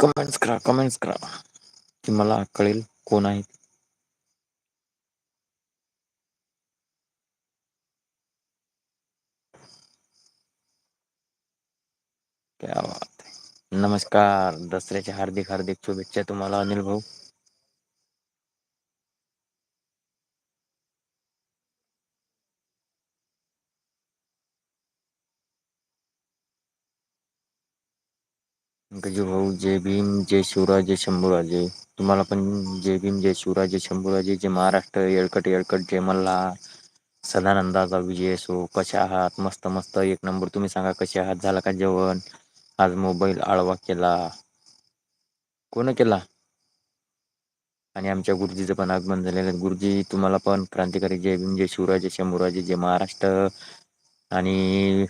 Comments करा comments करा. की मला कळेल कोण आहे क्या बात है. नमस्कार. दसऱ्याच्या हार्दिक हार्दिक शुभेच्छा तुम्हाला अनिल भाऊ. गजू भाऊ जय भीम जय शिवराज जय शंभूराजे. तुम्हाला पण जय भीम जय शिवराज जय शंभूराजे जय महाराष्ट्र येळकट येळकट जय मल्ला सदानंदाचा विजय असो कसे आहात? मस्त मस्त. एक नंबर तुम्ही सांगा कसे आहात? झाला का जेवण? आज मोबाईल आळवा केला. कोण केला? आणि आमच्या गुरुजीचं पण आगमन झालेलं. आहे गुरुजी तुम्हाला पण क्रांतिकारी जय भीम जय शिवराज जय शंभूराजे जय महाराष्ट्र. आणि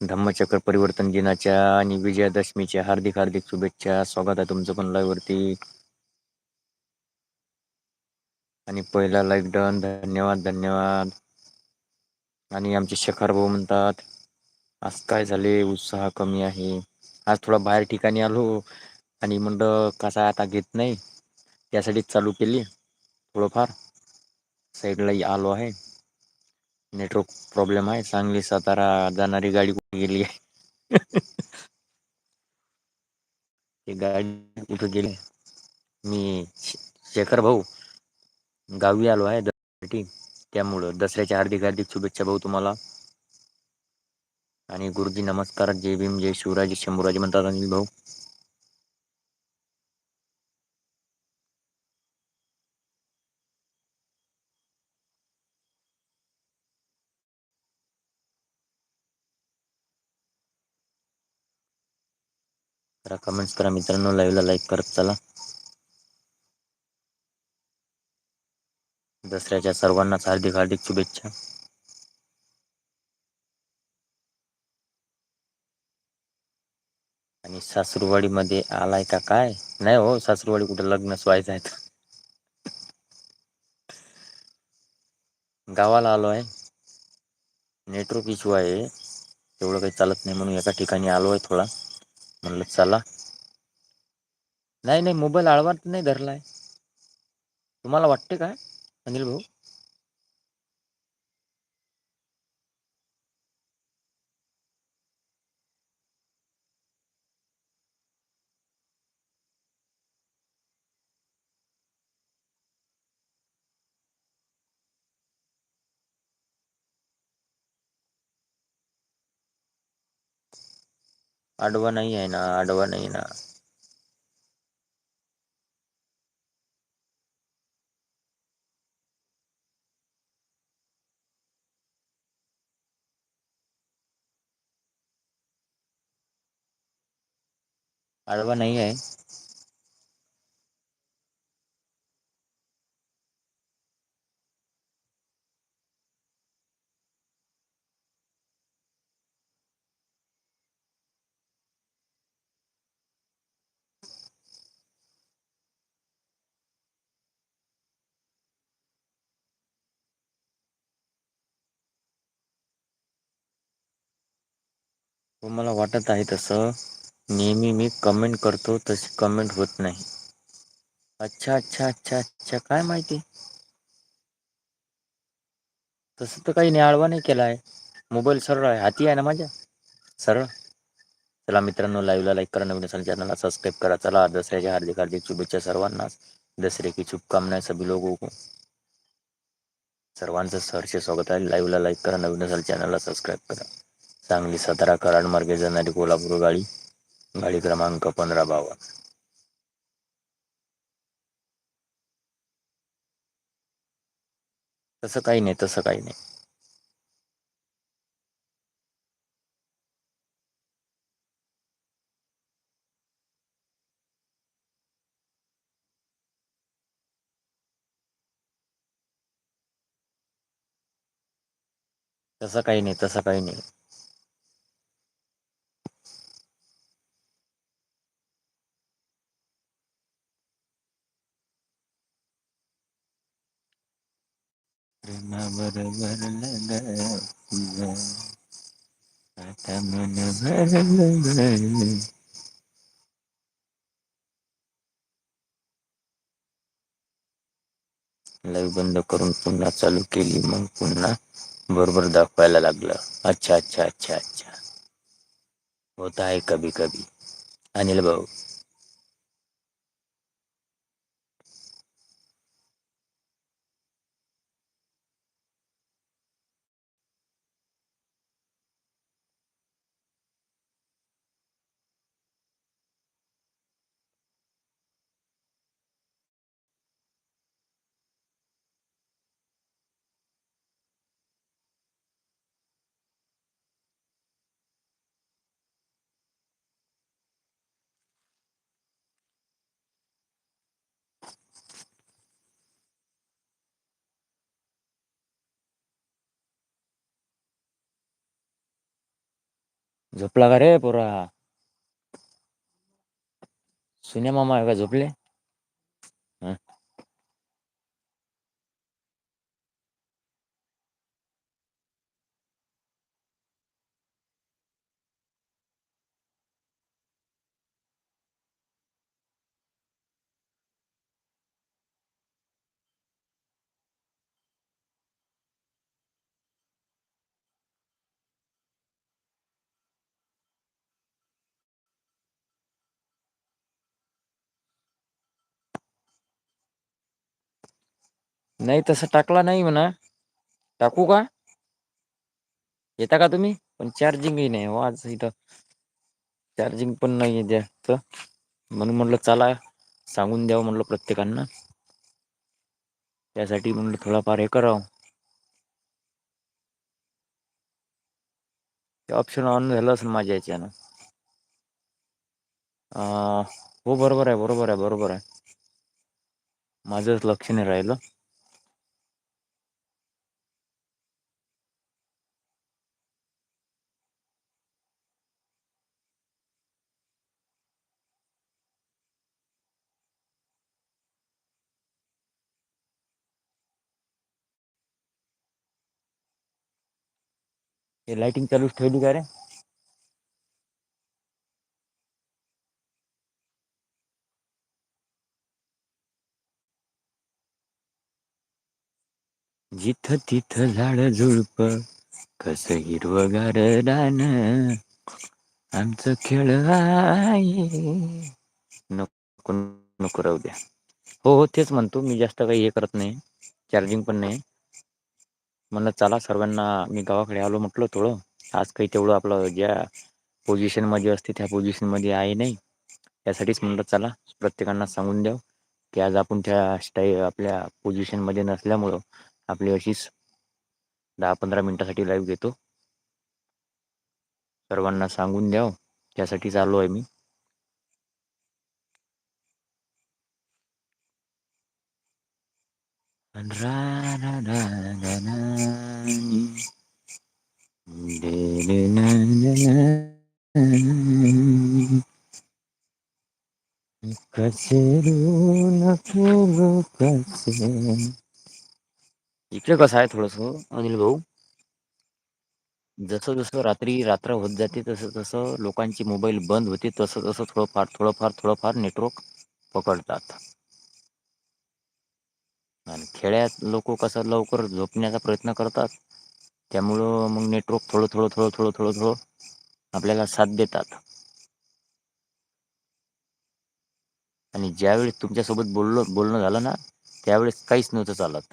धम्मचक्र परिवर्तन दिनाच्या आणि विजयादशमीच्या हार्दिक हार्दिक शुभेच्छा. स्वागत आहे तुमचं पण लाईव्हवरती आणि पहिला लाईक डन धन्यवाद धन्यवाद. आणि आमचे शेखर भाऊ म्हणतात आज काय झाले? उत्साह कमी आहे. आज थोडा बाहेर ठिकाणी आलो आणि म्हणलं कसा आता घेत नाही त्यासाठीच चालू केली थोडंफार. साईडला आलो आहे. नेटवर्क प्रॉब्लेम आहे. सांगली सातारा जाणारी गाडी कुठे गेली? आहे गाडी कुठे गेली? मी शेखर भाऊ गावी आलो आहे दसऱ्यासाठी त्यामुळं दसऱ्याच्या हार्दिक हार्दिक शुभेच्छा भाऊ तुम्हाला. आणि गुरुजी नमस्कार जय भीम जय शिवराजी शंभूराजी म्हणतात अनिल भाऊ. करा कमेंट्स करा मित्रांनो लाईव्हला लाईक करत चला. दसऱ्याच्या सर्वांनाच हार्दिक हार्दिक शुभेच्छा. आणि सासुरवाडी मध्ये आलाय का काय? नाही हो सासुरवाडी कुठे लग्न व्हायचं आहेत गावाला आलो आहे. नेटवर्क इश्यू आहे. तेवढं काही चालत नाही म्हणून एका ठिकाणी आलो आहे थोडा. म्हणलं चला. नाही नाही मोबाईल आळवार नाही धरलाय. तुम्हाला वाटते काय? अनिल भाऊ आडवा नाही आहे ना आडवा नाही ना. आडवा नाही आहे. हो मला वाटत आहे तसं? नेहमी मी कमेंट करतो तशी कमेंट होत नाही. अच्छा अच्छा अच्छा अच्छा काय माहिती? तसं तर काही आळवा नाही केला आहे मोबाईल सरळ आहे हाती आहे ना माझ्या? सरळ. चला मित्रांनो लाईव्हला लाईक करा नवीन असाल चॅनलला सबस्क्राईब करा. चला दसऱ्याच्या हार्दिक हार्दिक शुभेच्छा सर्वांनाच दसरे की शुभकामनाएं सभी लोगों को. सर्वांचं सहर्ष स्वागत आहे. लाईव्हला लाईक करा नवीन असाल चॅनलला सबस्क्राईब करा. सांगली सातारा कराड मार्गे जाणारी कोल्हापूर गाडी गाडी क्रमांक पंधरा बावन्न तसं काही नाही तसं काही नाही तसं काही नाही तसं काही नाही मनावर भरलं मन लाईव्ह बंद करून पुन्हा चालू केली मग पुन्हा बरोबर दाखवायला लागलं. अच्छा अच्छा अच्छा अच्छा. होत आहे कभी कभी अनिल भाऊ झोपला का रे पोरा? सुन्या मामा आहे का झोपले? नाही तसं टाकला नाही म्हणा. टाकू का? येता का तुम्ही? पण चार्जिंगही नाही हो आज इथं. चार्जिंग पण नाही आहे जास्त. म्हणून म्हटलं चला सांगून द्यावं म्हटलं प्रत्येकांना. त्यासाठी म्हणलं थोडाफार हे करावं. ते ऑप्शन ऑन झालं असेल माझ्या याच्यानं. हो बरोबर आहे बरोबर आहे बरोबर आहे. माझंच लक्ष नाही राहिलं. हे लाइटिंग चालूच ठेवली का रे? जिथं तिथं झाड झुडप कस हिरवगार रान आमचं खेळ आहे. नको नको राहू द्या. हो हो तेच म्हणतो मी जास्त काही हे करत नाही. चार्जिंग पण नाही. म्हणलं चला सर्वांना मी गावाकडे आलो म्हटलं थोडं. आज काही तेवढं आपलं ज्या पोझिशनमध्ये असते त्या पोझिशनमध्ये आहे नाही. त्यासाठीच म्हणलं चला प्रत्येकांना सांगून द्याव की आज आपण त्या स्टाई आपल्या पोझिशनमध्ये नसल्यामुळं आपली अशीच दहा पंधरा मिनटासाठी लाईव्ह घेतो. सर्वांना सांगून द्याव. त्यासाठीच आलो आहे मी कसे ऋण फेडू कसे इकडे कसं आहे थोडस अनिल भाऊ? जसं जसं रात्री रात्र होत जाते तसं तसं लोकांचे मोबाईल बंद होते तसं तसं थोडंफार थोडंफार थोडंफार नेटवर्क पकडतात. आणि खेड्यात लोक कसं लवकर झोपण्याचा प्रयत्न करतात त्यामुळं मग नेटवर्क थोडं थोडं थोडं थोडं थोडं थोडं आपल्याला साथ देतात. आणि ज्यावेळेस तुमच्यासोबत बोललो बोलणं झालं ना त्यावेळेस काहीच नव्हतं चालत.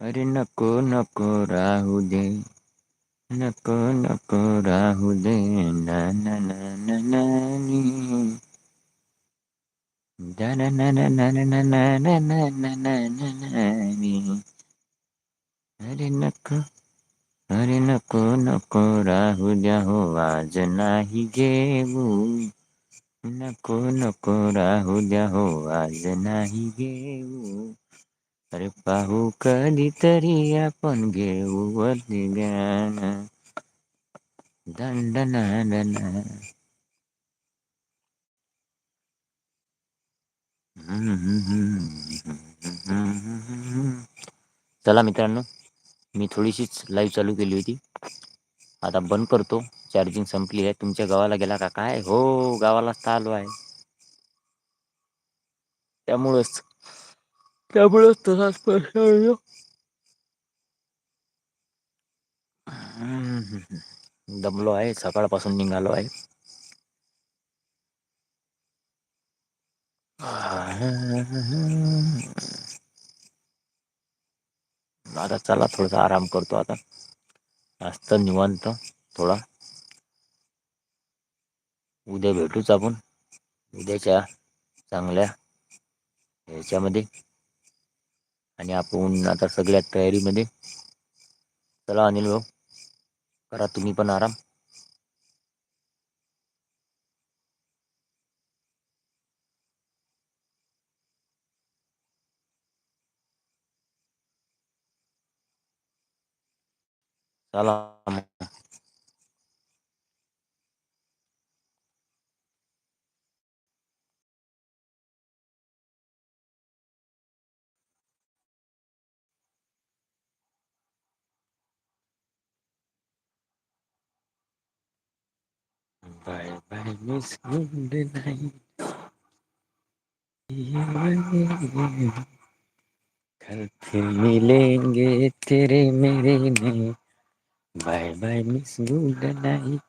अरे नको नको राहू दे नको नको राहू दे ना ना ना ना नानी ना ना ना ना ना ना ना ना ना ना ना ना नानी अरे नको अरे नको नको राहू द्या हो आज नाही घेऊ नको नको राहू द्या हो आज नाही घेऊ. अरे पाहू कधी तरी आपण घेऊवरती गाण दंडनाना हम्म हम्म हम्म चला मित्रांनो मी थोडीशीच लाईव्ह चालू केली होती. आता बंद करतो. चार्जिंग संपली आहे. तुमच्या गावाला गेला का? काय? हो गावालाच तर आलो आहे. त्यामुळंच. त्यामुळेच तसाच प्रश्न हो. दमलो आहे. सकाळपासून निघालो आहे. आता चला थोडासा आराम करतो आता. असतं निवांत थोडा. उद्या भेटूच आपण उद्याच्या चांगल्या ह्याच्यामध्ये आणि आपण आता सगळ्या तयारीमध्ये चला अनिल भाऊ करा तुम्ही पण आराम चला bye bye miss Golden night. कल फिर मिलेंगे तेरे मेरे में bye bye miss good night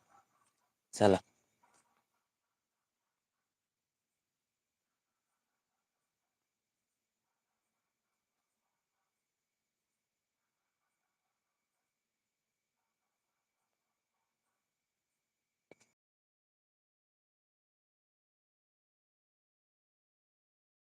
चला.